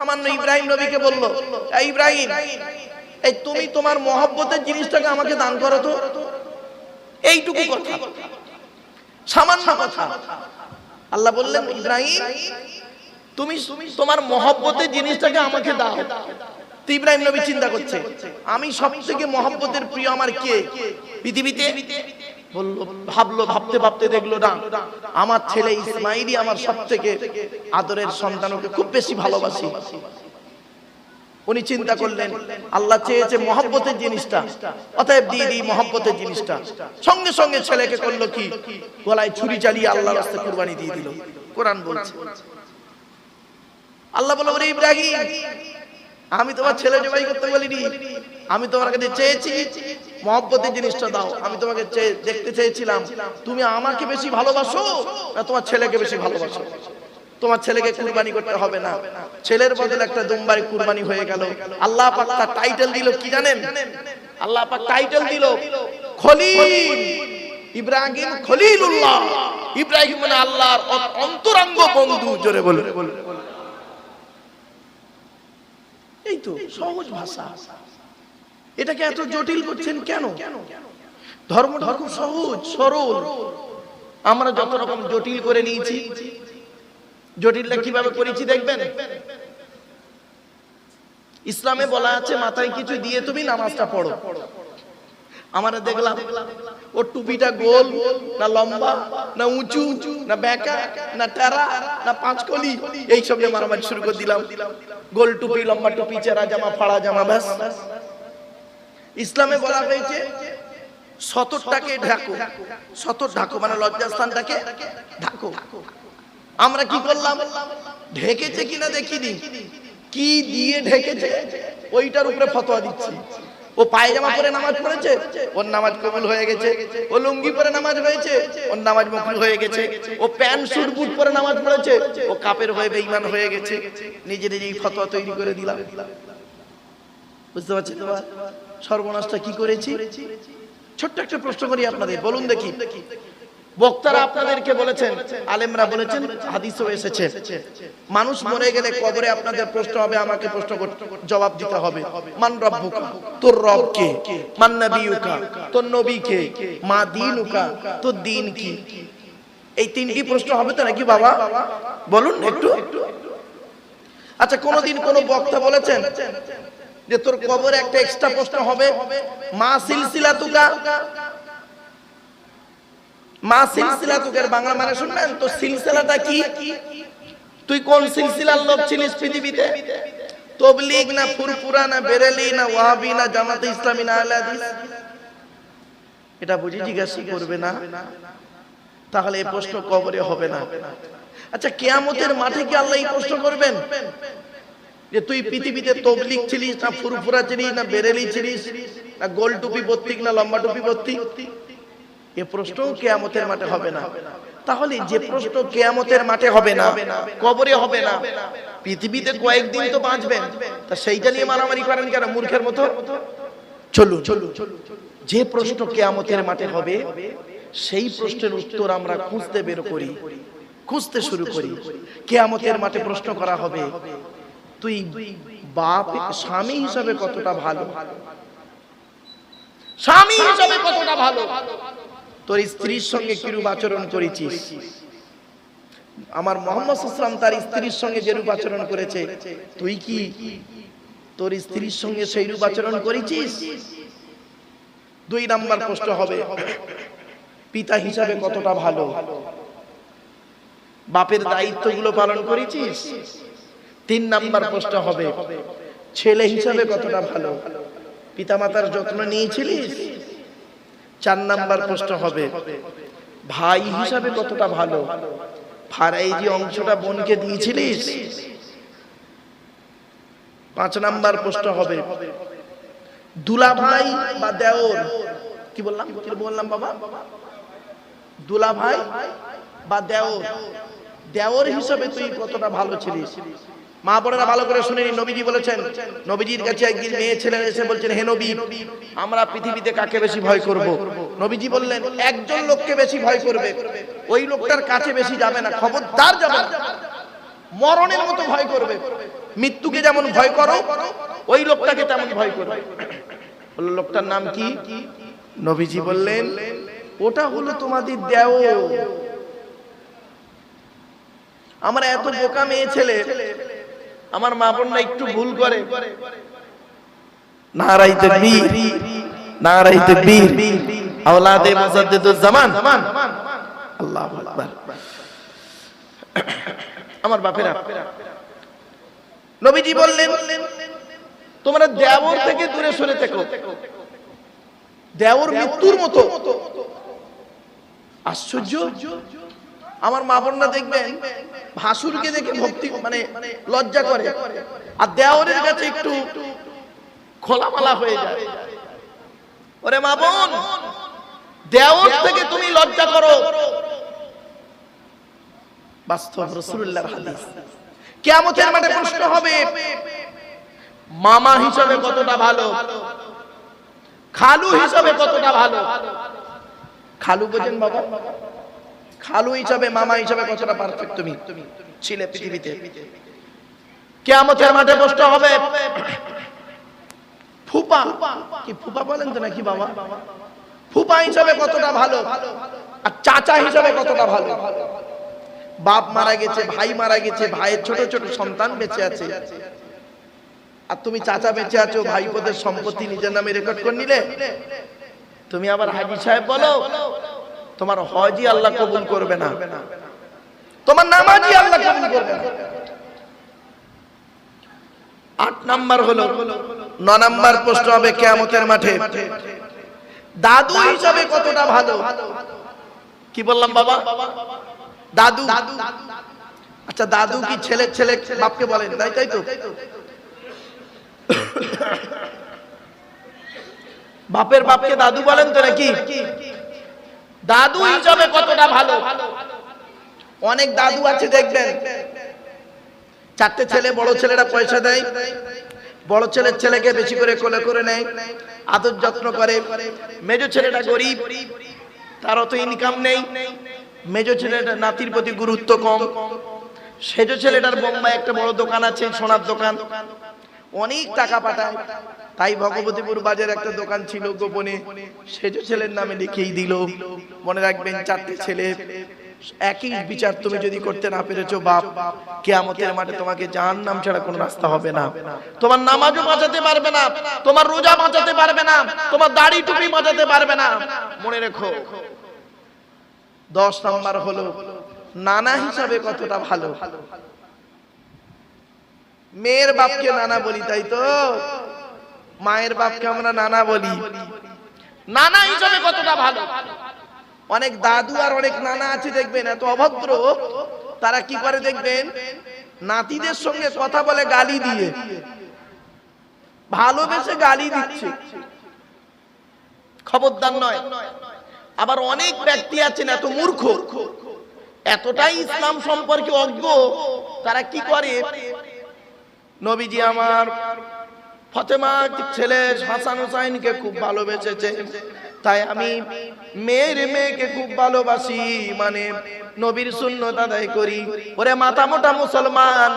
সামান্য ইব্রাহিম নবীকে বলল ইব্রাহিম, এই তুমি তোমার মহব্বতের জিনিসটাকে আমাকে দান করো তো। এইটুকু কথা। সামান্য কথা। আল্লাহ বললেন, ইব্রাহিম, তুমি তোমার মহব্বতের জিনিসটাকে আমাকে দাও। ইব্রাহিম নবী চিন্তা করছে, আমি সব থেকে মহব্বতের প্রিয় আমার কে? পৃথিবীতে? বলল, ভাবলো, ভাবতে ভাবতে দেখল না। আমার ছেলে ইসমাইলই আমার সব থেকে আদরের সন্তান, ওকে খুব বেশি ভালোবাসি। উনি চিন্তা করলেন, আল্লাহ চেয়েছে মহব্বতের জিনিসটা, অতএব দিয়ে দিই মহব্বতের জিনিসটা। সঙ্গে সঙ্গে ছেলেকে করল কি? গলায় ছুরি চালিয়ে আল্লাহ রাস্তা কুরবানি দিয়ে দিল। কোরআন বলছে। আল্লাহ বলে ইব্রাহিম আমি তোমার ছেলে জবাই করতে বলিনি। আমি তোমার কাছে চেয়েছি, মহব্বতের জিনিসটা দাও। আমি তোমাকে দেখতে চেয়েছিলাম। তুমি আমাকে বেশি ভালোবাসো না তোমার ছেলেকে বেশি ভালোবাসো? তোমার ছেলেকে কুরবানি করতে হবে না। ছেলের বদলে একটা দুম্বারি কুরবানি হয়ে গেল। আল্লাহ পাক তার টাইটেল দিল কি জানেন? আল্লাহ পাক টাইটেল দিল খলিল ইব্রাহিম খলিলুল্লাহ। ইব্রাহিম মানে আল্লাহর অন্তরঙ্গ বন্ধু, জোরে বলে এই তো সহজ ভাষা। এটাকে এত জটিল করছেন কেন? ধর্মটা খুব সহজ সরল। আমরা যত রকম জটিল করে নিয়েছি জটিলটা কীভাবে করেছি দেখবেন? ইসলামে বলা আছে মাথায় কিছু দিয়ে তুমি নামাজটা পড়ো। আমরা দেখলাম। ওর টুপিটা গোল না লম্বা না উঁচু না বেঁকা না টেরা না পাঁচকলি। এই সব নিয়ে মারামারি শুরু করে দিলাম। গোল টুপি লম্বা টুপি চেরা জামা ফাড়া জামা ব্যাস। ইসলামে বলা হয়েছে সতরটাকে ঢাকো। সতর ঢাকো মানে লজ্জাস্থানটাকে ঢাকো। আমরা কি করলাম? ঢেকেছে কিনা দেখিনি। কি দিয়ে ঢেকেছে? ওইটার উপরে ফতোয়া দিচ্ছি। ও পায়জামা পরে নামাজ পড়েছে, ওর নামাজ কবুল হয়ে গেছে, ও লুঙ্গি পরে নামাজ হয়েছে ওর নামাজ মকবুল হয়ে গেছে, ও প্যান্ট, স্যুট, বুট পরে নামাজ পড়েছে, ও কাপের হয়ে বেঈমান হয়ে গেছে নিজে নিজেই ফতোয়া তৈরি করে দিলাম। বুঝতে পারছি তোমার সর্বনাশটা কি করেছি? ছোট্ট একটা প্রশ্ন করি আপনাদের, বলুন দেখি। বক্তারা আপনাদেরকে বলেছেন, আলেমরা বলেছেন, হাদিসও এসেছে। মানুষ মরে গেলে কবরে আপনাদের প্রশ্ন হবে, আমাকে প্রশ্ন জবাব দিতে হবে। মান রব্বুকা, তোর রব কে? মান নবিয়ুকা তোর নবী কে? মা দিনুকা, তোর দিন কি? এই তিনটি প্রশ্ন হবে তো নাকি বাবা? বলুন একটু। আচ্ছা কোনদিন কোন বক্তা বলেছেন যে তোর কবরে একটা এক্সট্রা প্রশ্ন হবে, মা সিলসিলা তুকা মা সিলসিলা তুকের বাংলা মানে শুনবেন তো সিলসিলাটা কি? তুই কোন সিলসিলার লোক ছিলিস পৃথিবীতে? তবলিগ না ফুরফুরা না বেরেলি না ওয়াহাবি না জামাতে ইসলামী না আহলে হাদিস? এটা বুঝি জিজ্ঞাসা করবে না? তাহলে এই প্রশ্ন কবরে হবে না। আচ্ছা কেয়ামতের মাঠে কি আল্লাহ এই প্রশ্ন করবেন? যে তুই পৃথিবীতে তবলিগ ছিলিস না ফুরফুরা ছিলিস না বেরেলি ছিলিস না গোল টুপি বত্তিক না লম্বা টুপি বত্তিক? এ প্রশ্ন কেয়ামতের মাঠে হবে না। তাহলে যে প্রশ্ন কেয়ামতের মাঠে হবে না কবরে হবে না। পৃথিবীতে কয়েকদিন তো বাঁচবেন। তা সেইটা নিয়ে মারামারি করেন কেন? মূর্খের মতো? চলুন। যে প্রশ্ন কেয়ামতের মাঠে হবে সেই প্রশ্নের উত্তর আমরা খুঁজতে বের করি খুঁজতে শুরু করি। কেয়ামতের মাঠে প্রশ্ন করা হবে তুই বাপ স্বামী হিসাবে কতটা ভালো? স্বামী হিসাবে কতটা ভালো? তোর স্ত্রীর সঙ্গে কিরূপ আচরণ করেছিস? আমার মোহাম্মদ ইসলাম তার স্ত্রীর সঙ্গে যেরূপ আচরণ করেছে, তুই কি তোর স্ত্রীর সঙ্গে সেই রূপ আচরণ করেছিস? দুই নাম্বার প্রশ্ন হবে, পিতা হিসাবে কতটা ভালো? বাপের দায়িত্বগুলো পালন করেছিস? তিন নাম্বার প্রশ্ন হবে, ছেলে হিসাবে কতটা ভালো? পিতামাতার যত্ন নিয়েছিলিস? চার নাম্বার প্রশ্ন হবে ভাই হিসাবে কতটা ভালো? ফারাই যে অংশটা বোনকে দিয়েছিলিস? পাঁচ নাম্বার প্রশ্ন হবে দুলা ভাই বা দেওর? কি বললাম? কি বললাম? বাবা? দুলা ভাই বা দেওর? দেওর। হিসাবে তুই কতটা ভালো ছিলিস? মা বোনেরা ভালো করে শুনে নিন, নবীজি বলেছেন, নবীজির কাছে একদিন মেয়ে ছেলে এসে বলছেন, হে নবী, আমরা পৃথিবীতে কাকে বেশি ভয় করব? নবীজি বললেন, একজন লোককে বেশি ভয় করবে, ওই লোকটার কাছে বেশি যাবে না, খবরদার যাবে মরণের মতো ভয় করবে। মৃত্যুকে যেমন ভয় করো, ওই লোকটাকে তেমন ভয় করো বলল, লোকটার নাম কি? নবীজি বললেন, ওটা হলো তোমাদের দেও। আমরা এত বোকা মেয়ে ছেলে আমার মা বোনরা একটু ভুল করে। নারাই তাকবীর নারাই তাকবীর আওলাদে মুজাদ্দিদুজ জামান। আল্লাহু আকবার। আমার বাপেরা। নবীজি বললেন তোমরা দেওর থেকে দূরে সরে থেকো। দেওর মৃত্যুর মতো। আশ্চর্য। আমার মা বোনরা দেখবেন ভাসুরকে দেখে ভক্তি মানে লজ্জা করে। আর দেওরের কাছে একটু খোলামালা হয়ে যায়। ওরে মা বোন দেওর থেকে তুমি লজ্জা করো। বাস্তব হাদিস। মাঠে প্রশ্ন হবে। মামা হিসাবে কতটা ভালো। খালু হিসাবে কতটা ভালো। খালু বোঝেন বাবা। খালু হিসাবে মামা হিসাবে কতটা পারফেক্ট তুমি? ছিলে পৃথিবীতে। কিয়ামতের মাঠে প্রশ্ন হবে। ফুপা। কি ফুপা বলেন তো নাকি বাবা? ফুপা হিসাবে কতটা ভালো? আর চাচা হিসাবে কতটা ভালো? বাপ মারা গেছে ভাই মারা গেছে ভাইয়ের ছোট ছোট সন্তান বেঁচে আছে। আর তুমি চাচা বেঁচে আছো ভাইপোদের সম্পত্তি নিজের নামে রেকর্ড করে নিলে। তুমি আবার হাজি সাহেব বলো। তোমার হজই আল্লাহ কবুল করবে না। তোমার নামাজই আল্লাহ কবুল করবে না। আট নাম্বার হলো, ন নাম্বার প্রশ্ন হবে কেয়ামতের মাঠে। দাদু হিসাবে কতটা ভালো? কি বললাম বাবা? দাদু। আচ্ছা দাদু কি ছেলে ছেলে বাপকে বলেন, তাই তাই তো? বাপের বাপকে দাদু বলেন তো নাকি? দাদু হিসাবে কতটা ভালো? অনেক দাদু আছে দেখবেন। চারটে ছেলে বড় ছেলেরা পয়সা দেয়। বড় ছেলের ছেলেকে বেশি করে কোলে করে নেয়। আদর যত্ন করে। মেজো ছেলেটা গরিব। তার অত ইনকাম নেই। মেজো ছেলেটা নাতির প্রতি গুরুত্ব কম। সেজো ছেলেটার বোম্বাই একটা বড় দোকান আছে সোনার দোকান। অনেক টাকা পাঠায়। তাই ভগবতীপুর বাজার একটা দোকান ছিল গোপনে। সেজো ছেলের নামে লিখেই দিল, মনে রাখবেন, চারটে ছেলে, একই বিচার তুমি যদি করতে না পেরেছ, বাপ, কেয়ামতের মাঠে তোমাকে জাহান নাম ছাড়া কোনো রাস্তা হবে না। তোমার নামাজও বাঁচাতে পারবে না, তোমার রোজা বাঁচাতে পারবে না, তোমার দাড়ি টুপি বাঁচাতে পারবে না। মনে রেখো, দশ নাম্বার হলো, নানা হিসাবে কতটা ভালো। মেয়ের বাপকে নানা বলি, তাই তো? মায়ের বাপকে আমরা নানা বলি। নানা হিসাবে কতটা ভালো। অনেক দাদু আর অনেক নানা আছে, দেখবেন, এত অভদ্র। তারা কি করে দেখবেন? নাতিদের সঙ্গে কথা বলে গালি দিয়ে। ভালোবেসে গালি দিচ্ছে। খবরদার নয়। আবার অনেক ব্যক্তি আছেন, এত মূর্খ। এতটাই ইসলাম সম্পর্কে অজ্ঞ। তারা কি করে? নবীজি আমার ফতেমা ছেলে হাসান হুসাইনকে খুব ভালোবেসেছে। তাই আমি মেয়ের মেয়েকে খুব ভালোবাসি মানে নবীর সুন্নত আদায় করি। ওরে মাথা মোটা মুসলমান,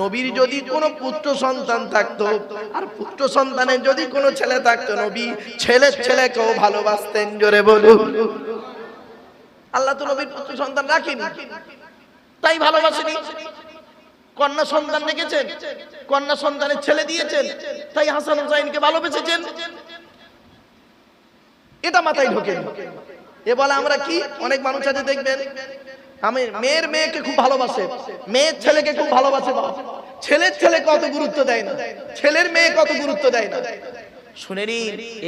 নবীর যদি কোনো পুত্র সন্তান থাকতো, আর পুত্র সন্তানের যদি কোনো ছেলে থাকতো, নবী ছেলের ছেলেকেও ভালোবাসতেন, জোরে বলুন। আল্লাহ তো নবীর পুত্র সন্তান রাখিনি, তাই ভালোবাসেনি। কন্যা সন্তান রেখেছেন, কন্যা সন্তানের ছেলে দিয়েছেন, তাই হাসান হুসাইনকে ভালোবেসেছেন। এটা মাথায় ঢোকে এ বলে আমরা কি? অনেক মানুষ আছে, দেখবেন, আমি মেয়ের মেয়েকে খুব ভালোবাসে, মেয়ের ছেলেকে খুব ভালোবাসে ছেলের ছেলে কত গুরুত্ব দেয় না, ছেলের মেয়ে কত গুরুত্ব দেয় না। শুনে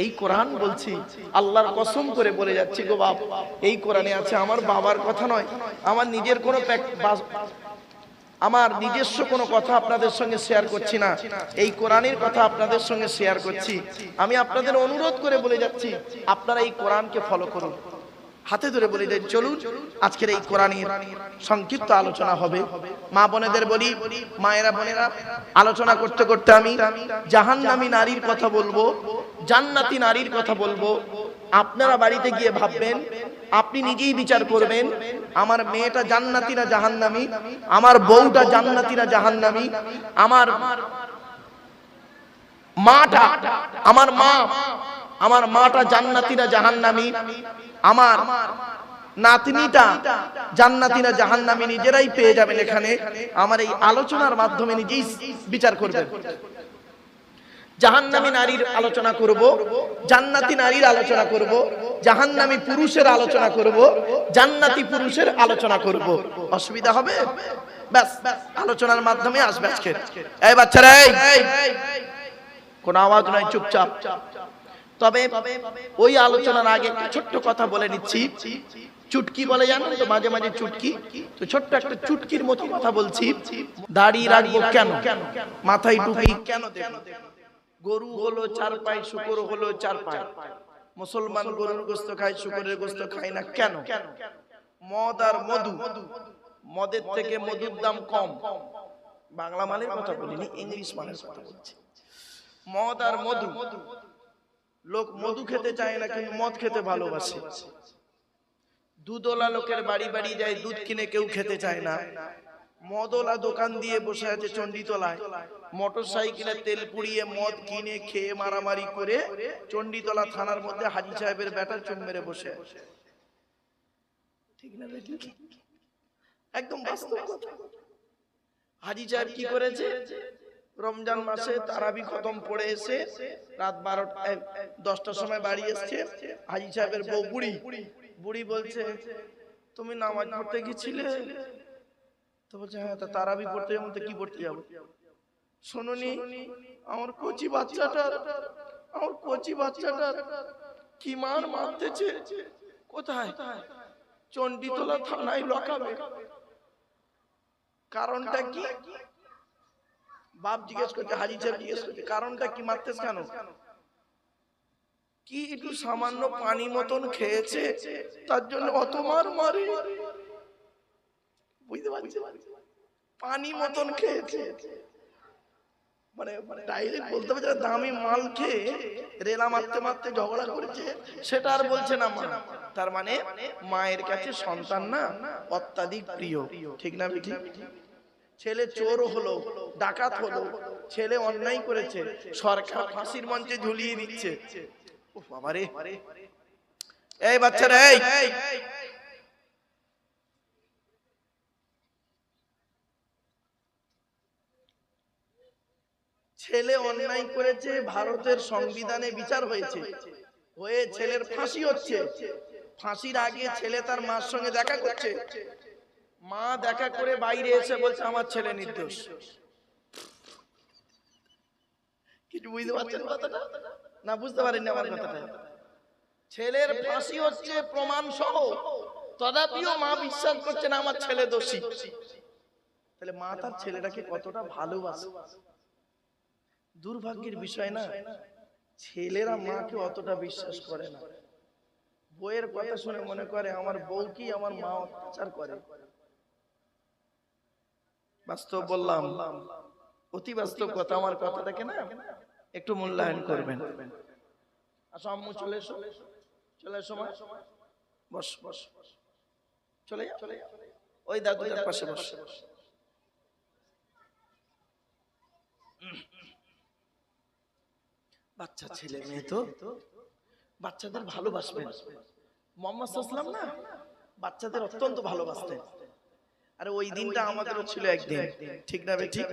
এই কোরআন বলছি, আল্লাহর কসম করে বলে যাচ্ছি গো বাপ, এই কোরআনে আছে, আমার বাবার কথা নয়, আমার নিজের কোনো আমার নিজস্ব কোনো কথা আপনাদের সঙ্গে শেয়ার করছি না। এই কোরআনের কথা আপনাদের সঙ্গে শেয়ার করছি। আমি আপনাদের অনুরোধ করে বলে যাচ্ছি, আপনারা এই কোরআনকে ফলো করুন। হাতে ধরে বলে দেন চলুন, আজকের এই কোরআনের সংক্ষিপ্ত আলোচনা হবে। মা বোনেদের বলি, মায়েরা বোনেরা, আলোচনা করতে করতে আমি জাহান্নামী নারীর কথা বলব, জান্নাতি নারীর কথা বলব। আপনারা বাড়িতে গিয়ে ভাববেন, আপনি নিজেই বিচার করবেন, আমার মেয়েটা জান্নাতি না জাহান্নামি, আমার বউটা জান্নাতি না জাহান্নামি, আমার মাটা, আমার মা আমার মাটা জান্নাতি না জাহান্নামি। আমার নাতনিটা জান্নাতি না জাহান্নামি, নিজেরাই পেয়ে যাবেন এখানে। আমার এই আলোচনার মাধ্যমে নিজেই বিচার করবেন। জাহান্নামী নারীর আলোচনা করব, জান্নাতি নারীর আলোচনা করব, জাহান্নামী পুরুষের আলোচনা করব, জান্নাতি পুরুষের আলোচনা করব। অসুবিধা হবে? ব্যাস, আলোচনার মাধ্যমে আসবে আজকে। এই বাচ্চারা, এই! কোন আওয়াজ নয় চুপচাপ। তবে ওই আলোচনার আগে একটা ছোট্ট কথা বলে নিচ্ছি। চুটকি বলে জানেন তো, মাঝে মাঝে চুটকি। তো ছোট্ট একটা চুটকির মতো কথা বলছি। দাড়ি রাখব কেন? মাথায় টুপি কেন গরু হলো চার পায়ে শুকর হলো চার পায়ে মুসলমান গরুর গোস্ত খায়, শুকরের গোস্ত খায় না কেন? মদ আর মধু। মদের থেকে মধুর দাম কম। বাংলা মালের কথা বলিনি, ইংলিশ মালের কথা বলছি। মদ আর মধু। লোক মধু খেতে চায় না কিন্তু মদ খেতে ভালোবাসে। দুধওয়ালা লোকের বাড়ি বাড়ি যায় দুধ কিনে কেউ খেতে চায় না। মদওয়ালা দোকান দিয়ে বসে আছে চণ্ডীতলায়। মোটর সাইকেলে তেল পুড়িয়ে মদ কিনে খেয়ে মারামারি করে চণ্ডীতলা থানার মধ্যে হাজি সাহেবের ব্যাটার চুম মেরে বসে। আছে। ঠিক না একদম হাজি সাহেব কি করেছে? রমজান মাসে তারাবি খতম পড়ে এসে রাত বারোটা দশটার সময় বাড়ি এসছে হাজি সাহেবের বউ বুড়ি। বুড়ি। বলছে তুমি নামাজ পড়তে গেছিলে? তো বলছে হ্যাঁ তা তারাবি পড়তে যাব তো কি পড়তে যাব? শোনোনি আমার কচি বাচ্চাটার আমার কচি বাচ্চাটার কি মার মারতেছে? কোথায়? চণ্ডীতলা থানায় লকাবে। কারণটা কি? বাপ জিজ্ঞেস করছে হাজি সাহেব জিজ্ঞেস করছে কারণটা কি মারতেছ কেন? কি একটু সামান্য পানি মতন খেয়েছে তার জন্য অত মার মারে? বুঝতে পারছি? পানি মতন খেয়েছে। মানে ডাইরেক্ট বলতে পারছে না, দামি মাল খেয়ে রেলা মারতে মারতে ঝগড়া করেছে সেটা আর বলছে না মা। তার মানে মায়ের কাছে সন্তান না অত্যাধিক প্রিয়। ঠিক না ঠিক ছেলে চোর হলো ডাকাত হলো ছেলে অন্যায় করেছে সরকার ফাঁসির মঞ্চে ঝুলিয়ে দিচ্ছে। ও বাবারে। এই বাচ্চারা এই ছেলে অন্যায় করেছে ভারতের সংবিধানে বিচার হয়েছে। হয়ে ছেলের ফাঁসি হচ্ছে। ফাঁসির আগে ছেলে তার মার সঙ্গে দেখা করছে। মা দেখা করে বাইরে এসে বলছে, আমার ছেলে নির্দোষ। কিছু বুঝতে পারছেন কথাটা? না, বুঝতে পারেননি আমার কথাটা। ছেলের ফাঁসি হচ্ছে প্রমাণ সহ তথাপিও মা বিশ্বাস করছে না আমার ছেলে দোষী। তাহলে মা তার ছেলেটাকে কতটা ভালোবাসে? দুর্ভাগ্যের বিষয় না, ছেলেরা মাকে অতটা বিশ্বাস করে না। বইয়ের কথা শুনে মনে করে, আমার বউ কি আমার মা অত্যাচার করে। বাস্তব বললাম অতি বাস্তব কথা আমার কথাটাকে না? একটু মূল্যায়ন করবেন। আসো আম্মু চলে এসো। চলে এসো বস বস চলে ওই দাদুটার পাশে বস। বাচ্চা ছেলে মেয়ে তো। বাচ্চাদের ভালোবাসবেন। মোহাম্মদ সাল্লাম না? বাচ্চাদের অত্যন্ত ভালোবাসতেন। আরে ওই দিনটা আমাদেরও ছিল একদিন ঠিক না বে ঠিক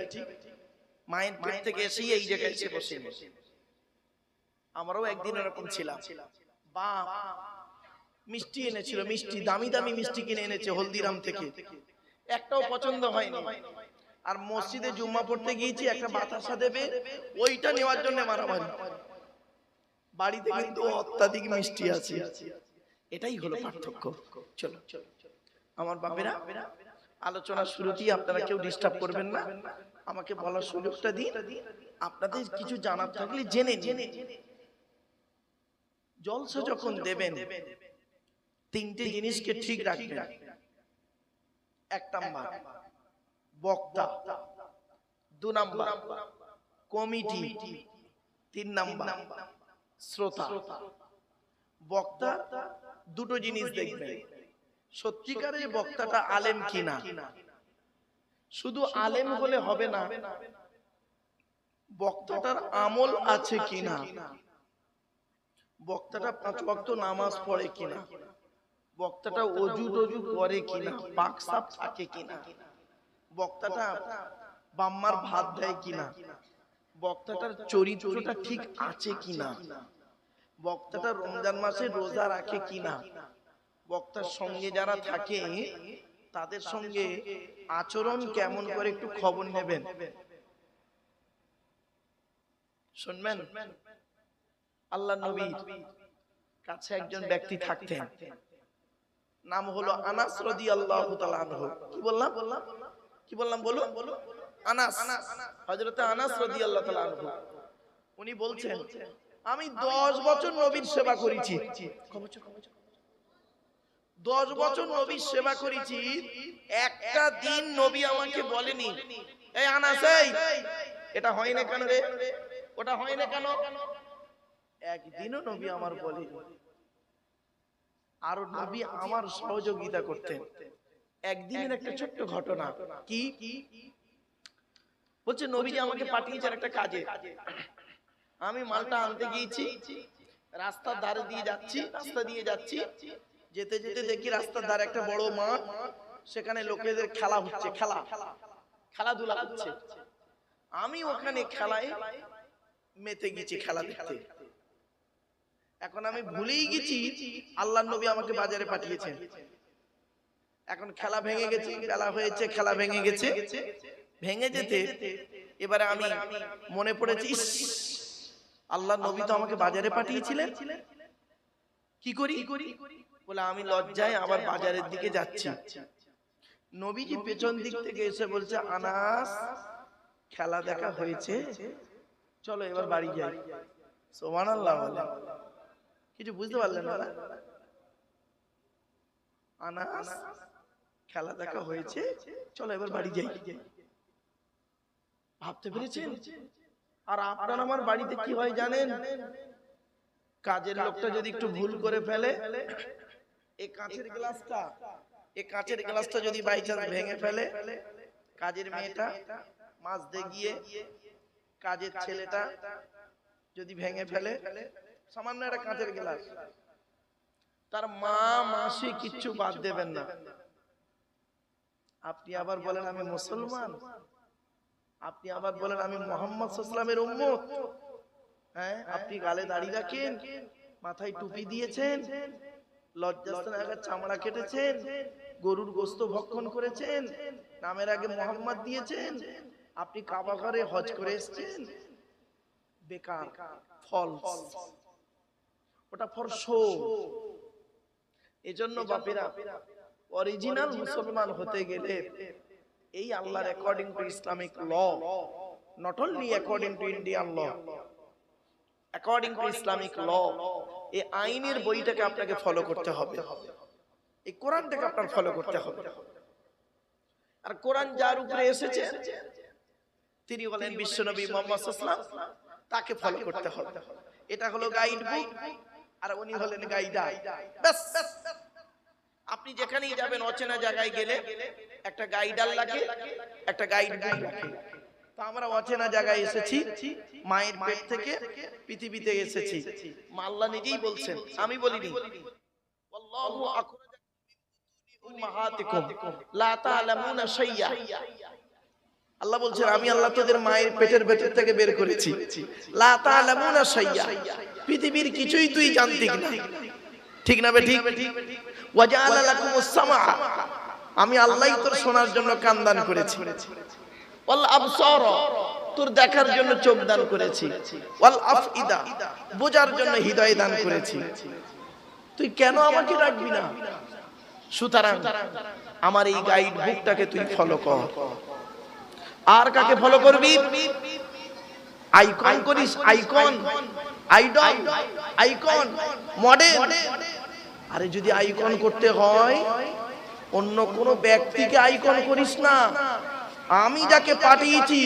মায়ের পেট থেকে এসেই এই জায়গায় এসে বসে আমরাও একদিন এরকম ছিলাম। বাপ মিষ্টি এনেছিল মিষ্টি দামি দামি মিষ্টি কিনে এনেছে হলদিরাম থেকে। একটাও পছন্দ হয়নি। আর মসজিদে জুম্মা পড়তে গিয়েছি একটা বাতাসা দেবে ওইটা নেওয়ার জন্য মারামারি বাড়িতে কিন্তু অত্যাধিক মিষ্টি আছে। এটাই হলো পার্থক্য। চলো। আমার বাপেরা আলোচনা শুরুতেই আপনারা কেউ ডিস্টার্ব করবেন না। আমাকে বলার সুযোগটা দিন। আপনাদের কিছু জানার থাকলে জেনে জেনে জলসা যখন দেবেন তিনটে জিনিসকে ঠিক রাখবেন। এক নাম্বার বক্তা দু নাম্বার কমিটি তিন নাম্বার শ্রোতা। বক্তা দুটো জিনিস দেখবেন। সত্যিকারের বক্তাটা আলেম কিনা? শুধু আলেম হলে হবে না। বক্তাটার আমল আছে কিনা? বক্তাটা পাঁচ ওয়াক্ত নামাজ পড়ে কিনা? বক্তাটা অজু টজু করে কিনা? পাক সাপ থাকে কিনা? বক্তাটা বাম্মার ভাত দেয় কিনা? বক্তাটার চরিত্রটা ঠিক আছে কিনা? বক্তাটা রমজান মাসে রোজা রাখে কিনা? বক্তার সঙ্গে যারা থাকে তাদের সঙ্গে আচরণ কেমন করে একটু খবর নেবেন? শুনবেন? আল্লাহ নবী কাছে একজন ব্যক্তি থাকতেন। নাম হলো আনাস তাআলা আনহু। কি বললাম? কি বললাম? বলুন? আনাস। হযরত আনাস তাআলা আনহু। উনি বলছেন আমি 10 বছর নবীর সেবা করেছি। দশ বছর নবীর সেবা করেছি একটা দিন নবী আমাকে বলেনি। এই আনাস এই এটা হয় না কেন রে? ওটা হয় না কেন? একদিনও নবী আমার বলে আর নবী আমার সহযোগিতা করতেন। একদিনের একটা ছোট্ট ঘটনা। কি? বলছে নবী আমাকে পাঠিয়েছেন একটা কাজে। আমি মালটা আনতে গিয়েছি রাস্তার ধারে দিয়ে যাচ্ছি রাস্তা দিয়ে যাচ্ছি। যেতে যেতে দেখি রাস্তার ধারে একটা বড় মাঠ সেখানে লোকেদের খেলা হচ্ছে খেলা। খেলাধুলা হচ্ছে। আমি ওখানে খেলায় মেতে গেছি খেলা দেখতে। এখন আমি ভুলেই গেছি আল্লাহ নবী আমাকে বাজারে পাঠিয়েছেন। এখন খেলা ভেঙে গেছে খেলা হয়েছে খেলা ভেঙে গেছে। ভেঙে যেতে এবারে আমি মনে পড়েছি আল্লাহ নবী তো আমাকে বাজারে পাঠিয়েছিলেন? কি করি? বলে আমি লজ্জায় আবার বাজারের দিকে যাচ্ছি। নবীজি পেছন দিক থেকে এসে বলছে আনাস খেলা দেখা হয়েছে। চলো এবার বাড়ি যাই। সোমান আল্লাহ কিছু বুঝতে পারলেন না আনাস খেলা দেখা হয়েছে। চলো এবার বাড়ি যাই। ভাবতে পেরেছেন? আর আপনার আমার বাড়িতে কি হয় জানেন? কাজের লোকটা যদি একটু ভুল করে ফেলে এই কাঁচের গ্লাসটা এই কাঁচের গ্লাসটা যদি বাই চান্স ভেঙে ফেলে কাজের মেয়েটা মাছ দিয়ে গিয়ে কাজের ছেলেটা যদি ভেঙে ফেলে সামান্য একটা কাঁচের গ্লাস। তার মা মাসি কিচ্ছু বাদ দেবেন না। আপনি আবার বলেন আমি মুসলমান। আপনি আবার বলেন আমি মোহাম্মদ সাল্লামের উম্মত। হ্যাঁ আপনি গালে দাড়ি রাখেন মাথায় টুপি দিয়েছেন লজ্জাস্থানে চামড়া কেটেছেন, গরুর গোস্ত ভক্ষণ করেছেন, নামের আগে মোহাম্মদ দিয়েছেন, আপনি কাবা ঘরে হজ করে এসছেন। বেকার ফল ওটা ফর শো এজন্য বাপেরা অরিজিনাল মুসলমান হতে গেলে এই আল্লাহর according to Islamic law not only according to Indian law according to Islamic law এই আইনের বইটাকে আপনাকে ফলো করতে হবে। এই কোরআনটাকে আপনার ফলো করতে হবে। আর কোরআন যার উপরে এসেছে তিনি বলেন বিশ্বনবী মোহাম্মদ তাকে ফলো করতে হবে। এটা হলো গাইড বুক আর উনি হলেন ব্যাস। আপনি যেখানেই যাবেন অচেনা জায়গায় গেলে একটা গাইডার লাগে একটা গাইড বুক লাগে। আমরা অচেনা জায়গায় এসেছি, মায়ের পেট থেকে পৃথিবীতে এসেছি। মাল্লা নিজেই বলছেন, আমি বলিনি, আল্লাহ বলছেন, আমি আল্লাহ তোদের মায়ের পেটের ভেতর থেকে বের করেছি। পৃথিবীর কিছুই তুই জানতি না। ঠিক না বে ঠিক? ওয়াজআলা আমি আল্লাহই তোর শোনার জন্য কান দান করেছি। ওয়াল আবসার, তোর দেখার জন্য চোখ দান করেছি। ওয়াল আফইদা, বোঝার জন্য হৃদয় দান করেছি। তুই কেন আমাকে রাখবি না? সুতরাং আমার এই গাইড বুকটাকে তুই ফলো কর। আর কাকে ফলো করবি? আইকন করিস আইকন আইডল আইকন মডেল আরে যদি আইকন করতে হয়, অন্য কোন ব্যক্তিকে আইকন করিস না। আমি যাকে পাঠিয়েছি,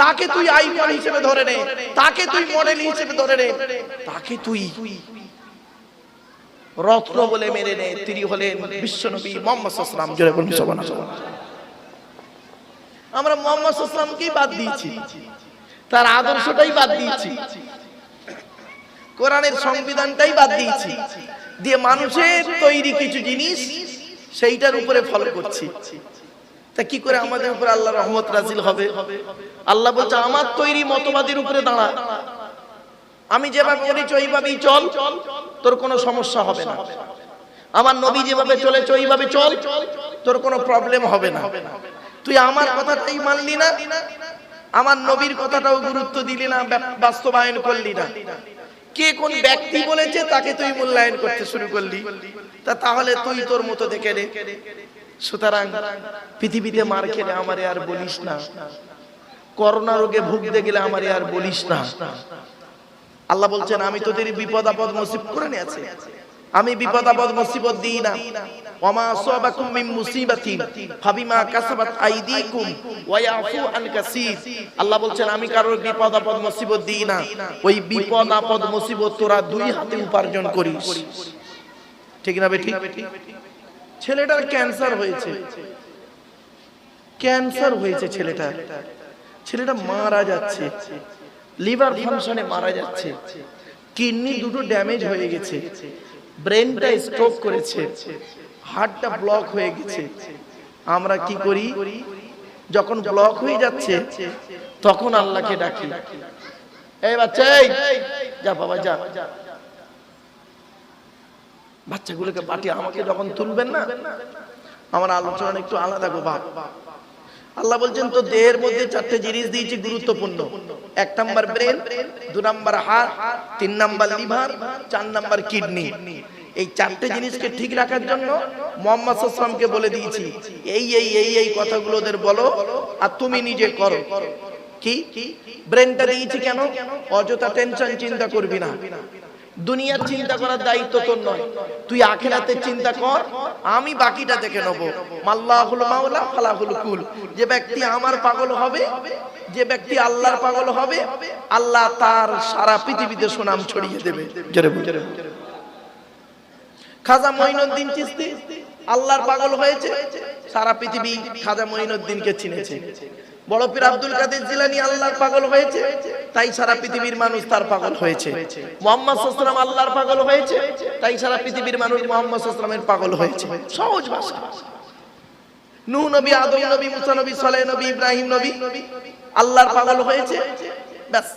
তাকে তুই আইকন হিসেবে ধরে নে, তাকে তুই মডেল হিসেবে ধরে নে, তাকে তুই রত্ন বলে মেনে নেয় তিনি হলেন বিশ্বনবী মোহাম্মদ সাল্লাম জোরে বলুন, সুবহানাল্লাহ। আমরা মোহাম্মদ সাল্লামকেই বাদ দিয়েছি। তার আদর্শটাই বাদ দিয়েছি। কোরআনের সংবিধানটাই বাদ দিয়েছি। দিয়ে মানুষের তৈরি কিছু জিনিস, সেইটার উপরে ফলো করছি। তা কি করে আমাদের উপরে আল্লাহ রহমত রাজিল হবে? আল্লাহ বলছে, আমার তৈরি মতবাদের উপরে দাঁড়া। আমি যেভাবে করেছি ওইভাবেই চল। তোর কোনো সমস্যা হবে না। আমার নবী যেভাবে চলেছে, ওইভাবে চল। তোর কোনো প্রবলেম হবে না। তুই আমার কথাটাই মানলি না। আমার নবীর কথাটাও গুরুত্ব দিলি না বাস্তবায়ন করলি না। কে কোন ব্যক্তি বলেছে, তাকে তুই মূল্যায়ন করতে শুরু করলি। তা তাহলে তুই তোর মতো দেখে রে সুতরাং পৃথিবীতে মার খেলে আমারে আর বলিস না। করোনা রোগে ভুগতে গেলে আমারে আর বলিস না। আল্লাহ বলছেন, আমি তোদের বিপদ আপদ মুসিব করে আছে আমি বিপদ আপদ মুসিবত দিই না। ওমা আসাবাকুম মিন মুসিবাতিন, ফাবিমা কাসাবাত আইদিকুম ওয়া ইয়াফু আন কাসীর। আল্লাহ বলছেন, আমি কারোর বিপদ আপদ মুসিবত দিই না। ওই বিপদ আপদ মুসিবত তোরা দুই হাতে উপার্জন করিস। ঠিক না বেটি ছেলেটার ক্যান্সার হয়েছে। ক্যান্সার হয়েছে ছেলেটার। ছেলেটা মারা যাচ্ছে। লিভার ফাংশনে মারা যাচ্ছে। কিডনি দুটো ড্যামেজ হয়ে গেছে। ব্রেনটা স্ট্রোক করেছে। হার্টটা ব্লক হয়ে গেছে। আমরা কি করি? যখন ব্লক হয়ে যাচ্ছে, তখন আল্লাহকে ডাকি। এই বাচ্চা যা বাবা, যা। বাচ্চাগুলোকে পাঠিয়ে আমাকে যখন তুলবেন না, আমার আলোচনা একটু আলাদা গো বাপ আল্লাহ বলছেন, তো দেহের মধ্যে চারটে জিনিস দিয়েছি গুরুত্বপূর্ণ। এক নাম্বার ব্রেন, দু নাম্বার হার্ট তিন নাম্বার লিভার, চার নাম্বার কিডনি। এই চারটে জিনিসকে ঠিক রাখার জন্য মোহাম্মদ সাল্লামকে বলে দিয়েছি, এই এই এই এই কথাগুলো ওদের বলো আর তুমি নিজে করো। কি? ব্রেনটা দিয়েছি কেন? অযথা টেনশন চিন্তা করবি না। দুনিয়ার চিন্তা করার দায়িত্ব তোর নয়। তুই আখেরাতের চিন্তা কর, আমি বাকিটা দেখে নেব। মাল্লাহুল মাওলা, ফালাহুল কুল। যে ব্যক্তি আমার পাগল হবে, যে ব্যক্তি আল্লাহর পাগল হবে, আল্লাহ তার সারা পৃথিবীতে সুনাম ছড়িয়ে দেবে। খাজা মঈনুদ্দিন চিস্তি, আল্লাহর পাগল হয়েছে, সারা পৃথিবী খাজা মঈনুদ্দিনকে চিনেছে। বড় পীর আব্দুল কাদের জিলানি আল্লাহর পাগল হয়েছে, তাই সারা পৃথিবীর মানুষ তার পাগল হয়েছে। মোহাম্মদ সাল্লাম আল্লাহর পাগল হয়েছে, তাই সারা পৃথিবীর মানুষ মোহাম্মদ সাল্লামের পাগল হয়েছে। সহজ ভাষা। নূহ নবী, আদম নবী, মুসা নবী, সালেহ নবী, ইব্রাহিম নবী, আল্লাহর পাগল হয়েছে। ব্যাস।